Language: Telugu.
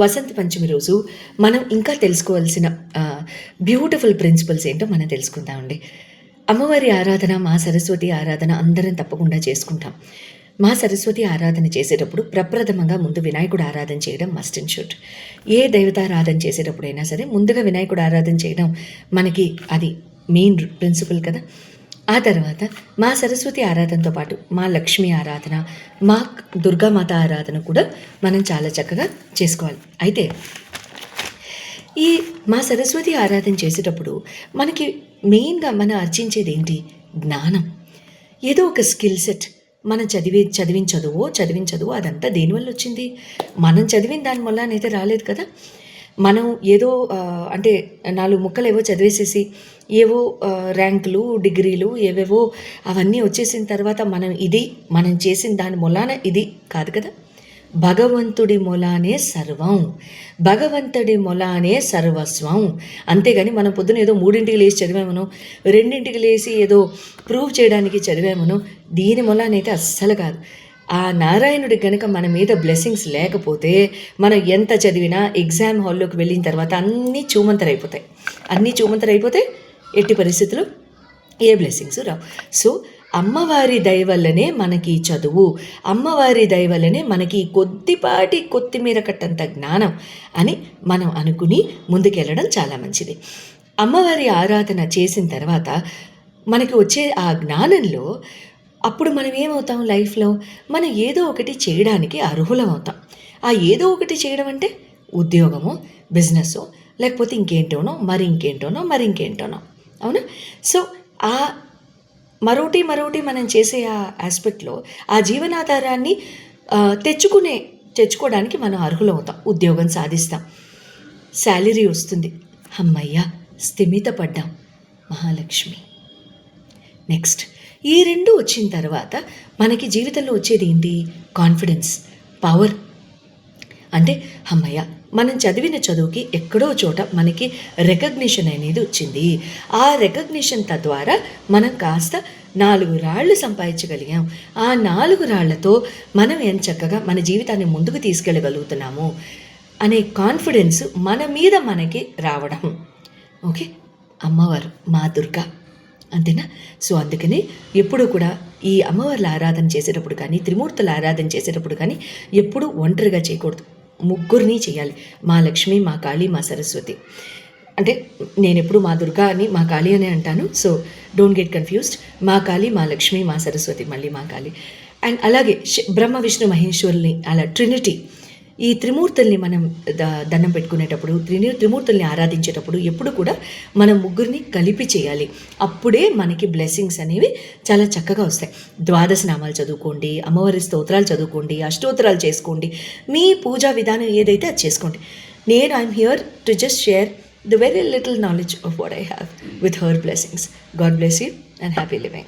వసంత పంచమి రోజు మనం ఇంకా తెలుసుకోవాల్సిన బ్యూటిఫుల్ ప్రిన్సిపల్స్ ఏంటో మనం తెలుసుకుందామండి అమ్మవారి ఆరాధన మా సరస్వతి ఆరాధన అందరం తప్పకుండా చేసుకుంటాం. మా సరస్వతి ఆరాధన చేసేటప్పుడు ప్రప్రథమంగా ముందు వినాయకుడు ఆరాధన చేయడం మస్ట్ అండ్ షుడ్ ఏ దైవతారాధన చేసేటప్పుడైనా సరే ముందుగా వినాయకుడు ఆరాధన చేయడం మనకి అది మెయిన్ ప్రిన్సిపల్ కదా. ఆ తర్వాత మా సరస్వతి ఆరాధనతో పాటు మా లక్ష్మి ఆరాధన మా దుర్గామాత ఆరాధన కూడా మనం చాలా చక్కగా చేసుకోవాలి. అయితే ఈ మా సరస్వతి ఆరాధన చేసేటప్పుడు మనకి మెయిన్గా మనం అర్చించేది ఏంటి? జ్ఞానం. ఏదో ఒక స్కిల్ సెట్. మనం చదివి చదివిన చదువు చదివిన చదువు అదంతా దేనివల్ల వచ్చింది? మనం చదివిన దాని వల్ల అయితే రాలేదు కదా. మనం ఏదో అంటే నాలుగు ముక్కలు ఏవో చదివేసేసి ఏవో ర్యాంకులు డిగ్రీలు ఏవేవో అవన్నీ వచ్చేసిన తర్వాత మనం ఇది మనం చేసిన దాని మూలాన ఇది కాదు కదా? భగవంతుడి మొలానే సర్వం. భగవంతుడి మొలానే సర్వస్వం. అంతేగాని మనం పొద్దున ఏదో మూడింటికి లేచి చదివామను రెండింటికి లేచి ఏదో ప్రూవ్ చేయడానికి చదివామను దీని మొలానైతే అస్సలు కాదు. ఆ నారాయణుడి కనుక మన మీద బ్లెస్సింగ్స్ లేకపోతే మనం ఎంత చదివినా ఎగ్జామ్ హాల్లోకి వెళ్ళిన తర్వాత అన్నీ చూమంతరైపోతాయి. అన్నీ చూమంతరైపోతే ఎట్టి పరిస్థితులు ఏ బ్లెస్సింగ్స్ రావు. సో అమ్మవారి దయ వల్లనే మనకి చదువు అమ్మవారి దయ వల్లనే మనకి కొద్దిపాటి కొత్తిమీర కట్టంత జ్ఞానం అని మనం అనుకుని ముందుకెళ్ళడం చాలా మంచిది. అమ్మవారి ఆరాధన చేసిన తర్వాత మనకి వచ్చే ఆ జ్ఞానంలో అప్పుడు మనం ఏమవుతాం లైఫ్లో? మనం ఏదో ఒకటి చేయడానికి అర్హులం అవుతాం. ఆ ఏదో ఒకటి చేయడం అంటే ఉద్యోగమో బిజినెస్ లేకపోతే ఇంకేంటోనో మరి ఇంకేంటోనో మరి ఇంకేంటోనో. అవునా? సో ఆ మరోటి మరోటి మనం చేసే ఆ ఆస్పెక్ట్లో ఆ జీవనాధారాన్ని తెచ్చుకునే తెచ్చుకోవడానికి మనం అర్హులవుతాం ఉద్యోగం సాధిస్తాం. శాలరీ వస్తుంది. అమ్మయ్యా స్థిమిత పడ్డాం మహాలక్ష్మి. నెక్స్ట్ ఈ రెండు వచ్చిన తర్వాత మనకి జీవితంలో వచ్చేది ఏంటి? కాన్ఫిడెన్స్ పవర్ అంటే అమ్మయ్య మనం చదివిన చదువుకి ఎక్కడో చోట మనకి రికగ్నిషన్ అనేది వచ్చింది. ఆ రికగ్నిషన్ తద్వారా మనం కాస్త నాలుగు రాళ్ళు సంపాదించగలిగాం. ఆ నాలుగు రాళ్ళతో మనం ఎంత చక్కగా మన జీవితాన్ని ముందుకు తీసుకెళ్ళగలుగుతున్నాము అనే కాన్ఫిడెన్స్ మన మీద మనకి రావడం. ఓకే అమ్మవారు మా దుర్గా. అంతేనా? సో అందుకని ఎప్పుడూ కూడా ఈ అమ్మవార్ల ఆరాధన చేసేటప్పుడు కానీ త్రిమూర్తుల ఆరాధన చేసేటప్పుడు కానీ ఎప్పుడూ ఒంటరిగా చేయకూడదు. ముగ్గురిని చేయాలి. మా లక్ష్మి మా కాళీ మా సరస్వతి. అంటే నేను ఎప్పుడు మా దుర్గా అని మా కాళీ అనే అంటాను. So don't get confused. Maa Kali Maa Lakshmi మా సరస్వతి మళ్ళీ మా కాళీ. అండ్ అలాగే బ్రహ్మ విష్ణు మహేశ్వరుల్ని అలా ట్రినిటీ ఈ త్రిమూర్తుల్ని మనం దండం పెట్టుకునేటప్పుడు త్రిని త్రిమూర్తుల్ని ఆరాధించేటప్పుడు ఎప్పుడు కూడా మనం ముగ్గురిని కలిపి చేయాలి. అప్పుడే మనకి బ్లెస్సింగ్స్ అనేవి చాలా చక్కగా వస్తాయి. ద్వాదశ నామాలు చదువుకోండి అమ్మవారి స్తోత్రాలు చదువుకోండి అష్టోత్తరాలు చేసుకోండి మీ పూజా విధానం ఏదైతే అది చేసుకోండి. నేను I'm here to just share the very little knowledge of what I have with her blessings. God bless you and happy living.